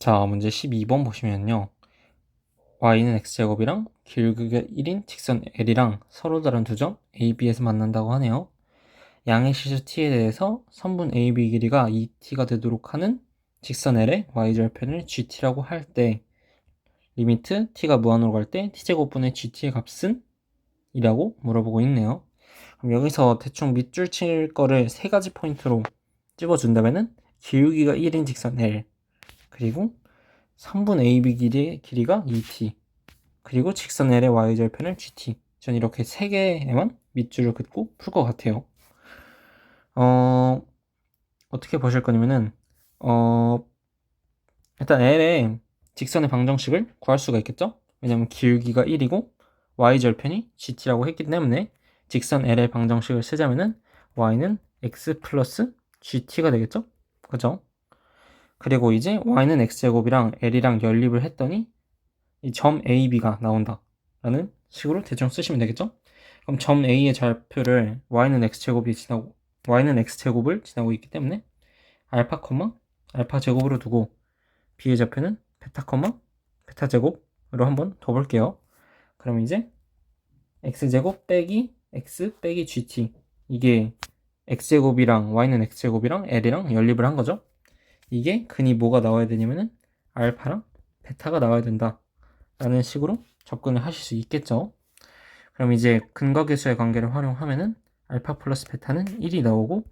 자, 문제 12번 보시면요. y는 x제곱이랑 길이가 1인 직선 l이랑 서로 다른 두 점 a, b에서 만난다고 하네요. 양의 실수 t에 대해서 선분 a, b 길이가 2t가 되도록 하는 직선 l의 y절편을 gt라고 할 때 리미트 t가 무한으로 갈 때 t제곱분의 gt의 값은? 이라고 물어보고 있네요. 그럼 여기서 대충 밑줄 칠 거를 세 가지 포인트로 찝어준다면은 기울기가 1인 직선 L 그리고 3분 AB 길이의 길이가 2t 그리고 직선 L의 y절편을 gt 전 이렇게 세 개에만 밑줄을 긋고 풀 것 같아요. 어, 어떻게 보실 거냐면은 어, 일단 L의 직선의 방정식을 구할 수가 있겠죠? 왜냐면 기울기가 1이고 y절편이 gt라고 했기 때문에 직선 L의 방정식을 쓰자면은 y는 x 플러스 gt가 되겠죠? 그죠? 그리고 이제 y는 x제곱이랑 l이랑 연립을 했더니 이 점 AB가 나온다. 라는 식으로 대충 쓰시면 되겠죠? 그럼 점 A의 좌표를 y는 x제곱이 지나고 y는 x제곱을 지나고 있기 때문에 알파 콤마 알파 제곱으로 두고 b의 좌표는 베타 콤마 베타 제곱으로 한번 더 볼게요. 그럼 이제 x제곱 빼기 x 빼기 gt 이게 x제곱이랑 y는 x제곱이랑 l이랑 연립을 한 거죠. 이게 근이 뭐가 나와야 되냐면은 알파랑 베타가 나와야 된다. 라는 식으로 접근을 하실 수 있겠죠. 그럼 이제 근과 계수의 관계를 활용하면은 알파 플러스 베타는 1이 나오고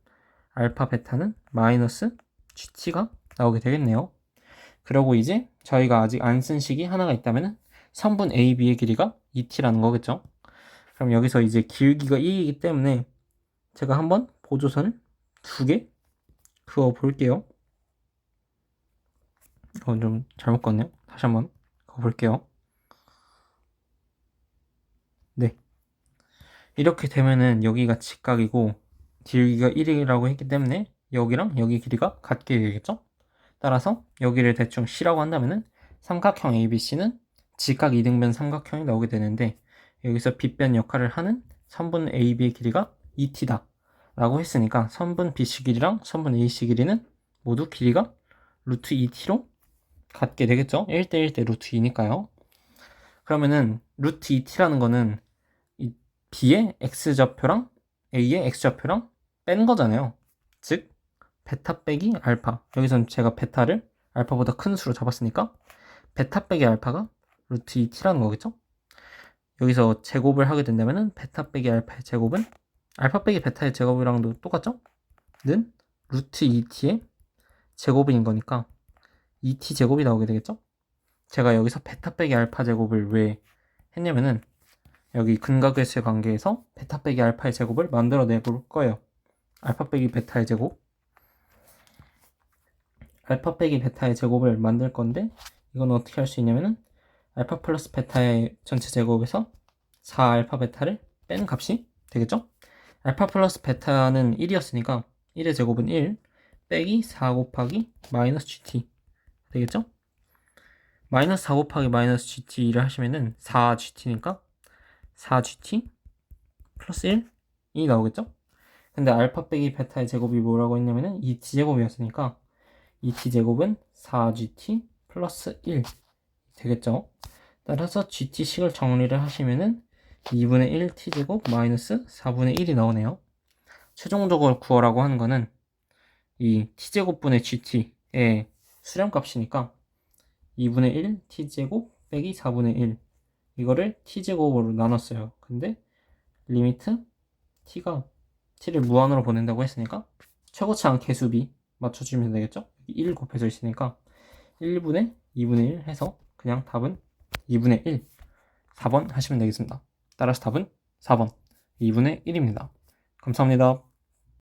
알파 베타는 마이너스 GT가 나오게 되겠네요. 그리고 이제 저희가 아직 안 쓴 식이 하나가 있다면은 3분 AB의 길이가 2T라는 거겠죠. 그럼 여기서 이제 길기가 2이기 때문에 제가 한번 보조선을 두 개 그어 볼게요. 어, 좀 잘못 껐네요. 다시 한번 가볼게요. 네. 이렇게 되면은 여기가 직각이고 길기가 1이라고 했기 때문에 여기랑 여기 길이가 같게 되겠죠? 따라서 여기를 대충 C라고 한다면은 삼각형 ABC는 직각 이등변 삼각형이 나오게 되는데 여기서 빗변 역할을 하는 선분 AB의 길이가 2t다 라고 했으니까 선분 BC 길이랑 선분 AC 길이는 모두 길이가 루트 2t로 같게 되겠죠? 1대1 대 루트 2니까요. 그러면은 루트 2t라는 거는 이 b의 x좌표랑 a의 x좌표랑 뺀 거잖아요. 즉 베타 빼기 알파. 여기선 제가 베타를 알파보다 큰 수로 잡았으니까 베타 빼기 알파가 루트 2t라는 거겠죠? 여기서 제곱을 하게 된다면은 베타 빼기 알파의 제곱은 알파 빼기 베타의 제곱이랑도 똑같죠? 는 루트 2t의 제곱인 거니까 2t 제곱이 나오게 되겠죠? 제가 여기서 베타 빼기 알파 제곱을 왜 했냐면은 여기 근각계수의 관계에서 베타 빼기 알파의 제곱을 만들어내 볼 거예요. 알파 빼기 베타의 제곱 알파 빼기 베타의 제곱을 만들 건데 이건 어떻게 할 수 있냐면은 알파 플러스 베타의 전체 제곱에서 4 알파 베타를 뺀 값이 되겠죠? 알파 플러스 베타는 1이었으니까 1의 제곱은 1 빼기 4 곱하기 마이너스 gt 되겠죠? 마이너스 4 곱하기 마이너스 gt를 하시면은 4gt니까 4gt 플러스 1이 나오겠죠? 근데 알파 빼기 베타의 제곱이 뭐라고 했냐면은 2t제곱이었으니까 2t제곱은 4gt 플러스 1 되겠죠? 따라서 gt식을 정리를 하시면은 2분의 1t제곱 마이너스 4분의 1이 나오네요. 최종적으로 구하라고 하는 거는 이 t제곱분의 gt의 수렴값이니까 2분의 1 t제곱 빼기 4분의 1 이거를 t제곱으로 나눴어요. 근데 리미트 t가 t를 무한으로 보낸다고 했으니까 최고차항 개수비 맞춰주면 되겠죠? 1 곱해져 있으니까 1분의 2분의 1 해서 그냥 답은 2분의 1 4번 하시면 되겠습니다. 따라서 답은 4번 2분의 1입니다. 감사합니다.